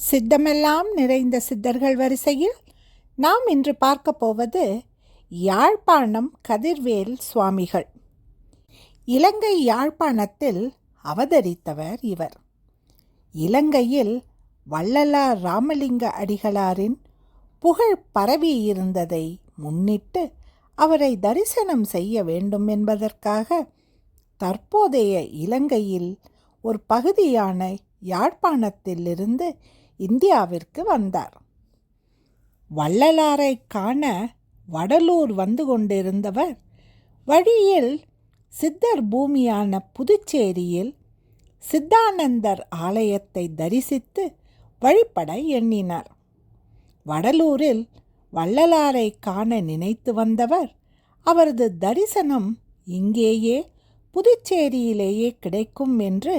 சித்தமெல்லாம் நிறைந்த சித்தர்கள் வரிசையில் நாம் இன்று பார்க்க போவது யாழ்ப்பாணம் கதிர்வேல் சுவாமிகள். இலங்கை யாழ்ப்பாணத்தில் அவதரித்தவர் இவர். இலங்கையில் வள்ளலார் ராமலிங்க அடிகளாரின் புகழ் பரவியிருந்ததை முன்னிட்டு அவரை தரிசனம் செய்ய வேண்டும் என்பதற்காக தற்போதைய இலங்கையில் ஒரு பகுதியான யாழ்ப்பாணத்திலிருந்து இந்தியாவிற்கு வந்தார். வள்ளலாரை காண வடலூர் வந்து கொண்டிருந்தவர் வழியில் சித்தர் பூமியான புதுச்சேரியில் சித்தானந்தர் ஆலயத்தை தரிசித்து வழிபட எண்ணினார். வடலூரில் வள்ளலாரை காண நினைத்து வந்தவர் அவரது தரிசனம் இங்கேயே புதுச்சேரியிலேயே கிடைக்கும் என்று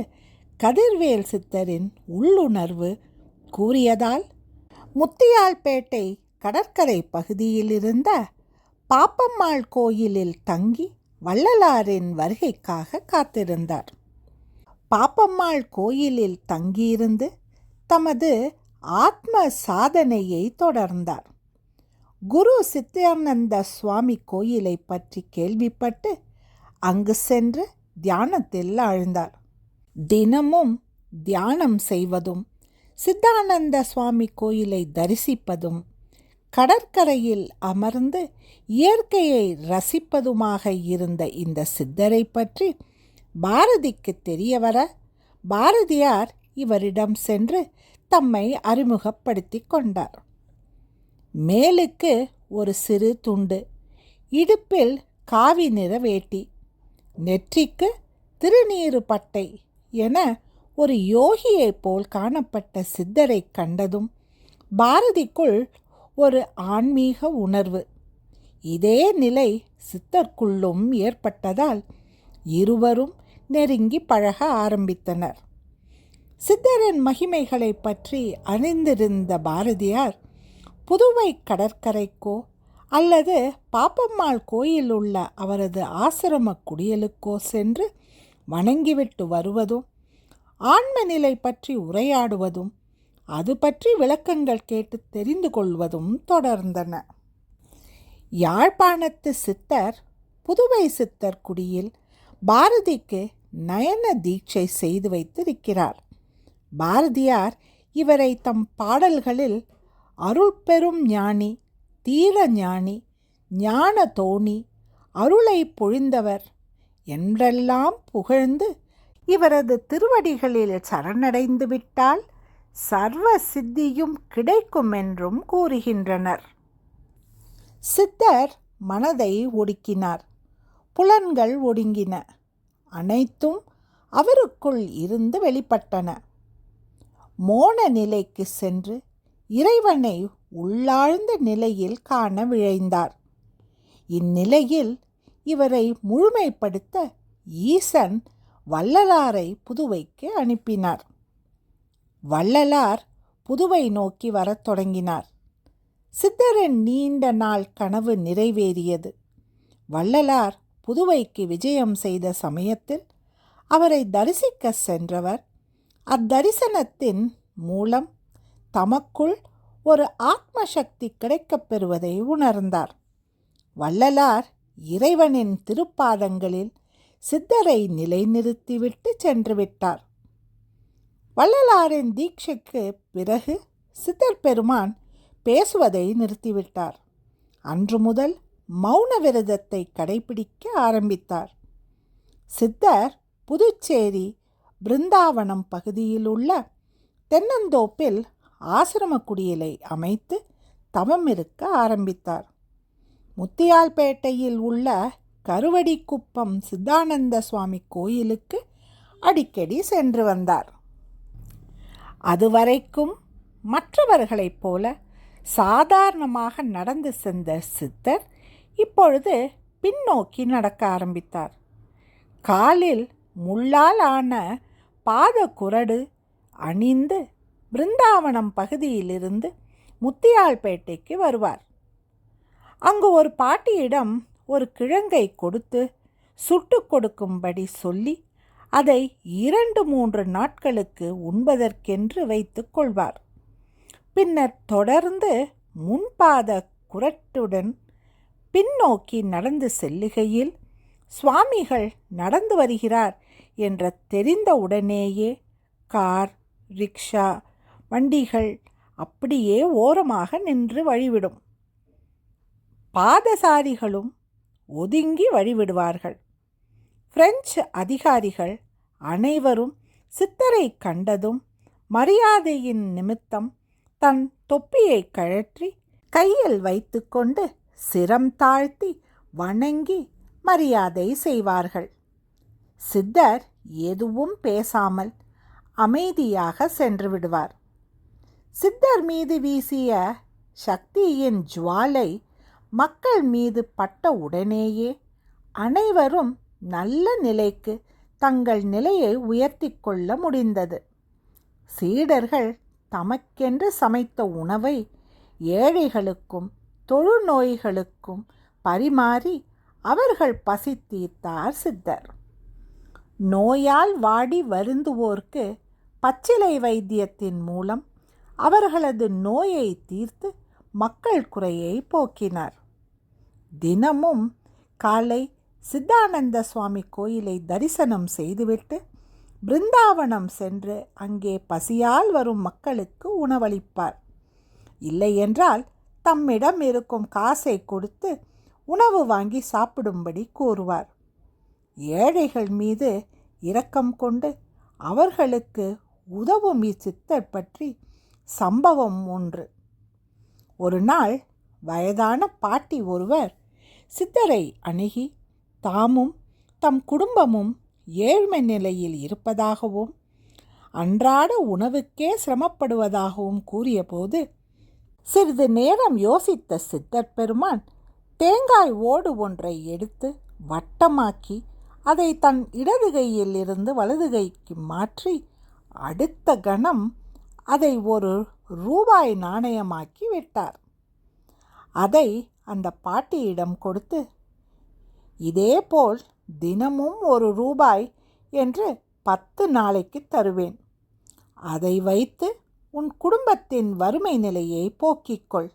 கதிர்வேல் சித்தரின் உள்ளுணர்வு கூறியதால் முத்தியால்பேட்டை கடற்கரை பகுதியில் இருந்த பாப்பம்மாள் கோயிலில் தங்கி வள்ளலாரின் வருகைக்காக காத்திருந்தார். பாப்பம்மாள் கோயிலில் தங்கியிருந்து தமது ஆத்ம சாதனையை தொடர்ந்தார். குரு சித்தானந்த சுவாமி கோயிலை பற்றி கேள்விப்பட்டு அங்கு சென்று தியானத்தில் ஆழ்ந்தார். தினமும் தியானம் செய்வதும் சித்தானந்த சுவாமி கோயிலை தரிசிப்பதும் கடற்கரையில் அமர்ந்து இயற்கையை ரசிப்பதுமாக இருந்த இந்த சித்தரை பற்றி பாரதிக்கு தெரியவர பாரதியார் இவரிடம் சென்று தம்மை அறிமுகப்படுத்தி கொண்டார். மேலுக்கு ஒரு சிறு துண்டு இடுப்பில் காவி நிற வேட்டி நெற்றிக்கு திருநீறு பட்டை என ஒரு யோகியைப் போல் காணப்பட்ட சித்தரை கண்டதும் பாரதிக்குள் ஒரு ஆன்மீக உணர்வு. இதே நிலை சித்தர்க்குள்ளும் ஏற்பட்டதால் இருவரும் நெருங்கி பழக ஆரம்பித்தனர். சித்தரின் மகிமைகளை பற்றி அறிந்திருந்த பாரதியார் புதுவை கடற்கரைக்கோ அல்லது பாப்பம்மாள் கோயில் உள்ள அவரது ஆசிரம குடியலுக்கோ சென்று வணங்கிவிட்டு வருவதும் ஆன்ம நிலை பற்றி உரையாடுவதும் அது பற்றி விளக்கங்கள் கேட்டு தெரிந்து கொள்வதும் தொடர்ந்தன. யாழ்ப்பாணத்து சித்தர் புதுவை சித்தர் குடியில் பாரதிக்கு நயன தீட்சை செய்து வைத்திருக்கிறார். பாரதியார் இவரை தம் பாடல்களில் அருள் பெரும் ஞானி தீர ஞானி ஞான தோணி அருளை பொழிந்தவர் என்றெல்லாம் புகழ்ந்து இவரது திருவடிகளில் சரணடைந்து விட்டால் சர்வ சித்தியும் கிடைக்கும் என்றும் கூறுகின்றனர். சித்தர் மனதை ஒடுக்கினார். புலன்கள் ஒடுங்கின. அனைத்தும் அவருக்குள் இருந்து வெளிப்பட்டன. மோன நிலைக்கு சென்று இறைவனை உள்ளாழ்ந்த நிலையில் காண விழைந்தார். இந்நிலையில் இவரை முழுமைப்படுத்த ஈசன் வள்ளலாரை புதுவைக்கு அனுப்பினார். வள்ளலார் புதுவை நோக்கி வரத் தொடங்கினார். சித்தரின் நீண்ட நாள் கனவு நிறைவேறியது. வள்ளலார் புதுவைக்கு விஜயம் செய்த சமயத்தில் அவரை தரிசிக்க சென்றவர் அத்தரிசனத்தின் மூலம் தமக்குள் ஒரு ஆத்ம சக்தி கிடைக்கப் பெறுவதை உணர்ந்தார். வள்ளலார் இறைவனின் திருப்பாதங்களில் சித்தரை நிலைநிறுத்திவிட்டு சென்று விட்டார் வள்ளலாரின் தீட்சைக்கு பிறகு சித்தர் பெருமான் பேசுவதை நிறுத்திவிட்டார். அன்று முதல் மௌன விரதத்தை கடைபிடிக்க ஆரம்பித்தார். சித்தர் புதுச்சேரி பிருந்தாவனம் பகுதியில் உள்ள தென்னந்தோப்பில் ஆசிரம குடியலை அமைத்து தவம் இருக்க ஆரம்பித்தார். முத்தியால்பேட்டையில் உள்ள கருவடிக்குப்பம் சித்தானந்த சுவாமி கோயிலுக்கு அடிக்கடி சென்று வந்தார். அதுவரைக்கும் மற்றவர்களைப் போல சாதாரணமாக நடந்து சென்ற சித்தர் இப்பொழுது பின்னோக்கி நடக்க ஆரம்பித்தார். காலில் முள்ளால் ஆன பாத குரடு அணிந்து பிருந்தாவனம் பகுதியிலிருந்து முத்தியால்பேட்டைக்கு வருவார். அங்கு ஒரு பாட்டியிடம் ஒரு கிழங்கை கொடுத்து சுட்டு கொடுக்கும்படி சொல்லி அதை இரண்டு மூன்று நாட்களுக்கு உண்பதற்கென்று வைத்து கொள்வார். பின்னர் தொடர்ந்து முன்பாத குரட்டுடன் பின்னோக்கி நடந்து செல்லுகையில் சுவாமிகள் நடந்து வருகிறார் என்ற தெரிந்த உடனேயே கார் ரிக்ஷா வண்டிகள் அப்படியே ஓரமாக நின்று வழிவிடும். பாதசாரிகளும் ஒதுங்கி வழிவிடுவார்கள். பிரெஞ்சு அதிகாரிகள் அனைவரும் சித்தரை கண்டதும் மரியாதையின் நிமித்தம் தன் தொப்பியை கழற்றி கையில் வைத்துக்கொண்டு சிரம் தாழ்த்தி வணங்கி மரியாதை செய்வார்கள். சித்தர் எதுவும் பேசாமல் அமைதியாக சென்று விடுவார். சித்தர் மீது வீசிய சக்தியின் ஜுவாலை மக்கள் மீது பட்ட உடனேயே அனைவரும் நல்ல நிலைக்கு தங்கள் நிலையை உயர்த்தி கொள்ள முடிந்தது. சீடர்கள் தமக்கென்று சமைத்த உணவை ஏழைகளுக்கும் தொழுநோய்களுக்கும் பரிமாறி அவர்கள் பசி தீர்த்தார் சித்தர். நோயால் வாடி வருந்துவோர்க்கு பச்சிலை வைத்தியத்தின் மூலம் அவர்களது நோயை தீர்த்து மக்கள் குறையை போக்கினார். தினமும் காலை சித்தானந்த சுவாமி கோயிலை தரிசனம் செய்துவிட்டு பிருந்தாவனம் சென்று அங்கே பசியால் வரும் மக்களுக்கு உணவளிப்பார். இல்லையென்றால் தம்மிடம் இருக்கும் காசை கொடுத்து உணவு வாங்கி சாப்பிடும்படி கூறுவார். ஏழைகள் மீது இரக்கம் கொண்டு அவர்களுக்கு உதவும் இச்சித்தர் பற்றி சம்பவம் ஒன்று. ஒரு நாள் வயதான பாட்டி ஒருவர் சித்தரை அணுகி தாமும் தம் குடும்பமும் ஏழ்மை நிலையில் இருப்பதாகவும் அன்றாட உணவுக்கே சிரமப்படுவதாகவும் கூறியபோது சிறிது நேரம் யோசித்த சித்தர் பெருமான் தேங்காய் ஓடு ஒன்றை எடுத்து வட்டமாக்கி அதை தன் இடது கையில் இருந்து வலது கைக்கு மாற்றி அடுத்த கணம் அதை ஒரு ரூபாய் நாணயமாக்கி விட்டார். அதை அந்த பாட்டியிடம் கொடுத்து இதேபோல் தினமும் ஒரு ரூபாய் என்று பத்து நாளைக்கு தருவேன். அதை வைத்து உன் குடும்பத்தின் வறுமை நிலையை போக்கிக்கொள்.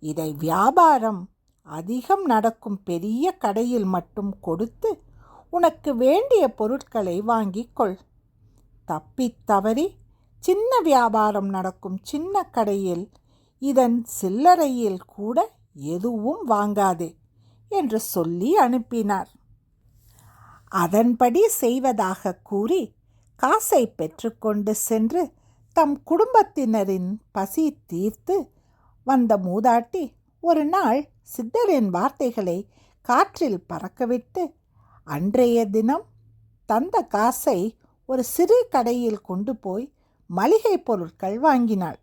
இதை வியாபாரம் அதிகம் நடக்கும் பெரிய கடையில் மட்டும் கொடுத்து உனக்கு வேண்டிய பொருட்களை வாங்கிக் கொள் தப்பித் தவறி சின்ன வியாபாரம் நடக்கும் சின்ன கடையில் இதன் சில்லறையில் கூட எதுவும் வாங்காதே என்று சொல்லி அனுப்பினார். அதன்படி செய்வதாக கூறி காசை பெற்றுக்கொண்டு சென்று தம் குடும்பத்தினரின் பசி தீர்த்து வந்த மூதாட்டி ஒரு நாள் சித்தரின் வார்த்தைகளை காற்றில் பறக்கவிட்டு அன்றைய தினம் தந்த காசை ஒரு சிறு கடையில் கொண்டு போய் மளிகை பொருட்கள் வாங்கினாள்.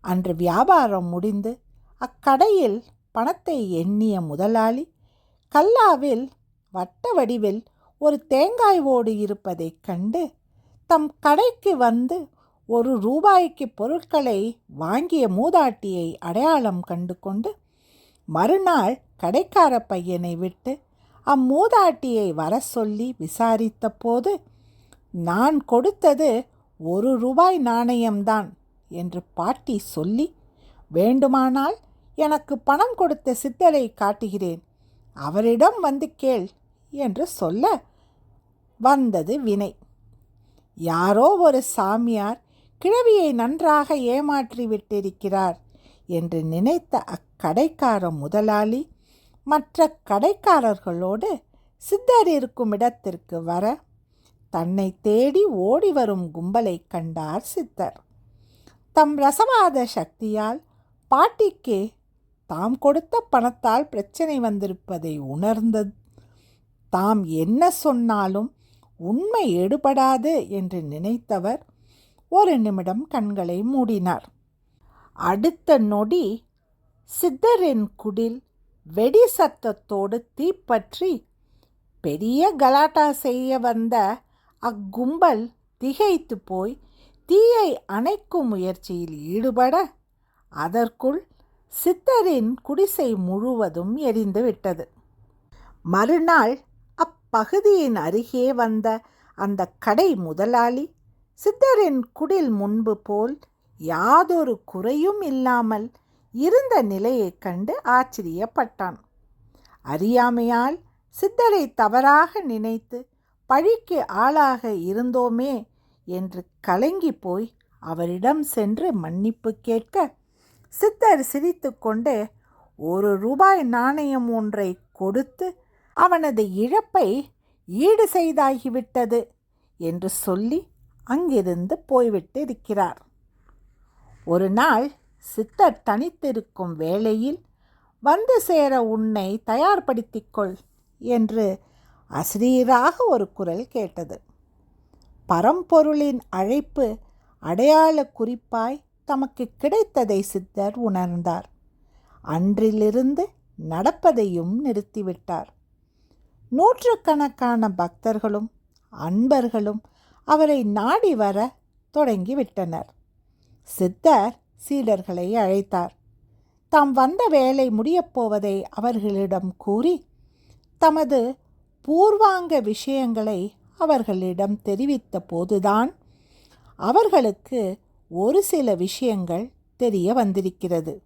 அன்று வியாபாரம் முடிந்து அக்கடையில் பணத்தை எண்ணிய முதலாளி கல்லாவில் வட்ட வடிவில் ஒரு தேங்காய் ஓடு இருப்பதைக் கண்டு தம் கடைக்கு வந்து ஒரு ரூபாய்க்கு பொருட்களை வாங்கிய மூதாட்டியை அடையாளம் கண்டு கொண்டு மறுநாள் கடைக்கார பையனை விட்டு அம்மூதாட்டியை வர சொல்லி விசாரித்த போது நான் கொடுத்தது ஒரு ரூபாய் நாணயம்தான் என்று பாட்டி சொல்லி வேண்டுமானால் எனக்கு பணம் கொடுத்த சித்தரை காட்டுகிறேன். அவரிடம் வந்து கேள் என்று சொல்ல வந்தது வினை யாரோ ஒரு சாமியார் கிழவியை நன்றாக ஏமாற்றி விட்டிருக்கிறார் என்று நினைத்த அக்கடைக்கார முதலாளி மற்ற கடைக்காரர்களோடு சித்தர் இருக்கும் இடத்திற்கு வர தன்னை தேடி ஓடி வரும் கும்பலை கண்டார் சித்தர். தம் ரசவாத சக்தியால் பாட்டிக்கு தாம் கொடுத்த பணத்தால் பிரச்சனை வந்திருப்பதை உணர்ந்தது. தாம் என்ன சொன்னாலும் உண்மை எடுபடாது என்று நினைத்தவர் ஒரு நிமிடம் கண்களை மூடினார். அடுத்த நொடி சித்தரின் குடில் வெடி சத்தத்தோடு தீப்பற்றி பெரிய கலாட்டா செய்ய வந்த அக்கும்பல் திகைத்து போய் தீயை அணைக்கும் முயற்சியில் ஈடுபட அதற்குள் சித்தரின் குடிசை முழுவதும் எரிந்து விட்டது. மறுநாள் அப்பகுதியின் அருகே வந்த அந்த கடை முதலாளி சித்தரின் குடில் முன்பு போல் யாதொரு குறையும் இல்லாமல் இருந்த நிலையைக் கண்டு ஆச்சரியப்பட்டான். அறியாமையால் சித்தரை தவறாக நினைத்து பழிக்கு ஆளாக இருந்தோமே என்று கலங்கி போய் அவரிடம் சென்று மன்னிப்பு கேட்க சித்தர் சிரித்துக்கொண்டு ஒரு ரூபாய் நாணயம் ஒன்றை கொடுத்து அவனது இழப்பை ஈடு செய்தாகிவிட்டது என்று சொல்லி அங்கிருந்து போய்விட்டு இருக்கிறார் ஒரு நாள் சித்தர் தனித்திருக்கும் வேளையில் வந்து சேர உன்னை தயார்படுத்திக்கொள் என்று அசிரீராக ஒரு குரல் கேட்டது. பரம்பொருளின் அழைப்பு அடையாள குறிப்பாய் தமக்கு கிடைத்ததை சித்தர் உணர்ந்தார். அன்றிலிருந்து நடப்பதையும் நிறுத்திவிட்டார். நூற்றுக்கணக்கான பக்தர்களும் அன்பர்களும் அவரை நாடி வர தொடங்கிவிட்டனர். சித்தர் சீடர்களை அழைத்தார். தாம் வந்த வேலை முடியப்போவதை அவர்களிடம் கூறி தமது பூர்வாங்க விஷயங்களை அவர்களிடம் தெரிவித்த போதுதான் அவர்களுக்கு ஒரு சில விஷயங்கள் தெரிய வந்திருக்கிறது.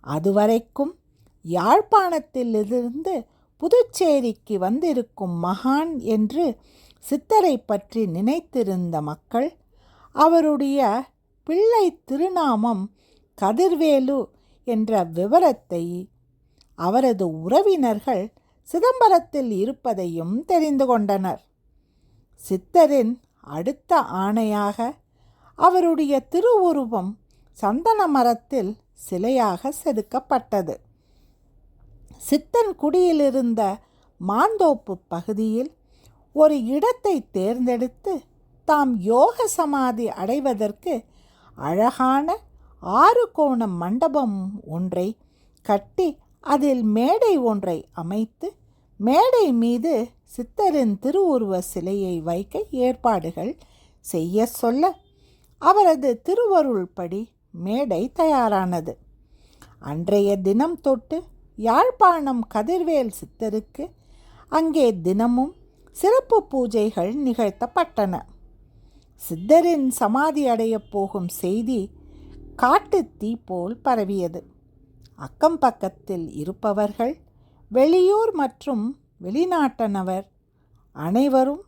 அதுவரைக்கும் யாழ்ப்பாணத்திலிருந்து புதுச்சேரிக்கு வந்திருக்கும் மகான் என்று சித்தரை பற்றி நினைத்திருந்த மக்கள் அவருடைய பிள்ளை திருநாமம் கதிர்வேலு என்ற விவரத்தை அவரது உறவினர்கள் சிதம்பரத்தில் இருப்பதையும் தெரிந்து கொண்டனர். சித்தரின் அடுத்த ஆணையாக அவருடைய திருவுருவம் சந்தன மரத்தில் சிலையாக செதுக்கப்பட்டது. சித்தன் குடியிலிருந்த மாந்தோப்பு பகுதியில் ஒரு இடத்தை தேர்ந்தெடுத்து தாம் யோக சமாதி அடைவதற்கு அழகான ஆறு கோண மண்டபம் ஒன்றை கட்டி அதில் மேடை ஒன்றை அமைத்து மேடை மீது சித்தரின் திருவுருவ சிலையை வைக்க ஏற்பாடுகள் செய்ய சொல்ல அவரது திருவருள்படி மேடை தயாரானது. அன்றைய தினம் தொட்டு யாழ்ப்பாணம் கதிர்வேல் சித்தருக்கு அங்கே தினமும் சிறப்பு பூஜைகள் நிகழ்த்தப்பட்டன. சித்தரின் சமாதி அடையப் போகும் செய்தி காட்டுத்தீ போல் பரவியது. அக்கம் பக்கத்தில் இருப்பவர்கள் வெளியூர் மற்றும் வெளிநாட்டனவர் அனைவரும்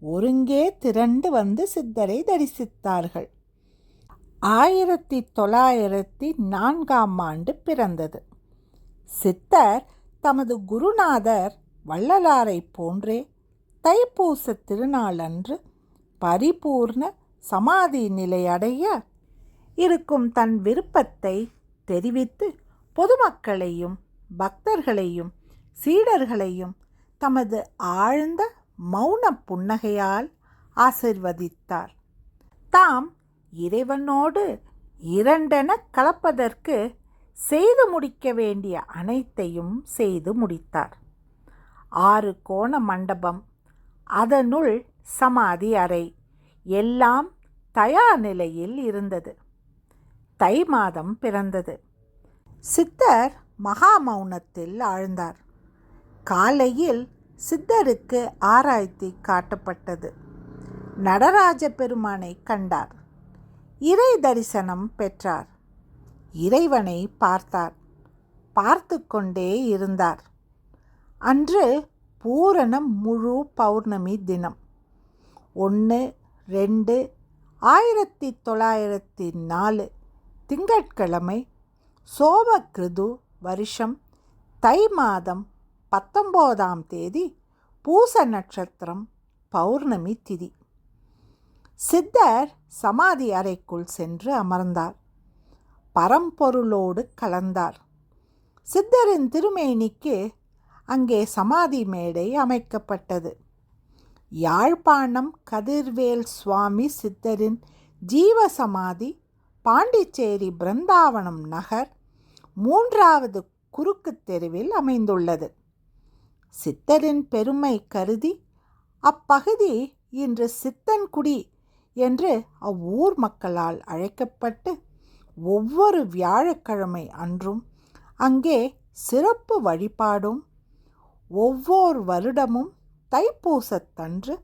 ஒருங்கே திரண்டு வந்து சித்தரை தரிசித்தார்கள். ஆயிரத்தி தொள்ளாயிரத்தி நான்காம் ஆண்டு பிறந்தது. சித்தர் தமது குருநாதர் வள்ளலாரை போன்றே தைப்பூச திருநாளன்று பரிபூர்ண சமாதி நிலையடைய இருக்கும் தன் விருப்பத்தை தெரிவித்து பொதுமக்களையும் பக்தர்களையும் சீடர்களையும் தமது ஆழ்ந்த மௌன புன்னகையால் ஆசிர்வதித்தார். தாம் இறைவனோடு இரண்டென கலப்பதற்கு செய்து முடிக்க வேண்டிய அனைத்தையும் செய்து முடித்தார். ஆறு கோண மண்டபம் அதனுள் சமாதி அறை எல்லாம் தயார் நிலையில் இருந்தது. தை மாதம் பிறந்தது. சித்தர் மகா மௌனத்தில் ஆழ்ந்தார். காலையில் சித்தருக்கு ஆராய்த்தி காட்டப்பட்டது. நடராஜ பெருமானை கண்டார். இறை தரிசனம் பெற்றார். இறைவனை பார்த்தார். பார்த்து கொண்டே இருந்தார். அன்று பூரணம் முழு பௌர்ணமி தினம். ஒன்று ரெண்டு ஆயிரத்தி தொள்ளாயிரத்தி நாலு திங்கட்கிழமை சோபகிருது வருஷம் தை மாதம் பத்தொம்போதாம் தேதி பூச நட்சத்திரம் பௌர்ணமி திதி. சித்தர் சமாதி அறைக்குள் சென்று அமர்ந்தார். பரம்பொருளோடு கலந்தார். சித்தரின் திருமேனிக்கு அங்கே சமாதி மேடை அமைக்கப்பட்டது. யாழ்ப்பாணம் கதிர்வேல் சுவாமி சித்தரின் ஜீவ சமாதி பாண்டிச்சேரி பிருந்தாவனம் நகர் மூன்றாவது குறுக்கு தெருவில் அமைந்துள்ளது. சித்தரின் பெருமை கருதி அப்பகுதி இன்று சித்தன்குடி என்று அவ்வூர் மக்களால் அழைக்கப்பட்டு ஒவ்வொரு வியாழக்கிழமை அன்றும் அங்கே சிறப்பு வழிபாடும் ஒவ்வொரு வருடமும் தைப்பூசத்தன்று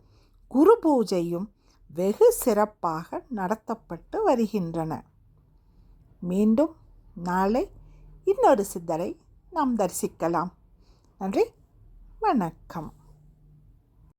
குரு பூஜையும் வெகு சிறப்பாக நடத்தப்பட்டு வருகின்றன. மீண்டும் நாளை இன்னொரு சித்தரை நாம் தரிசிக்கலாம். நன்றி வணக்கம்.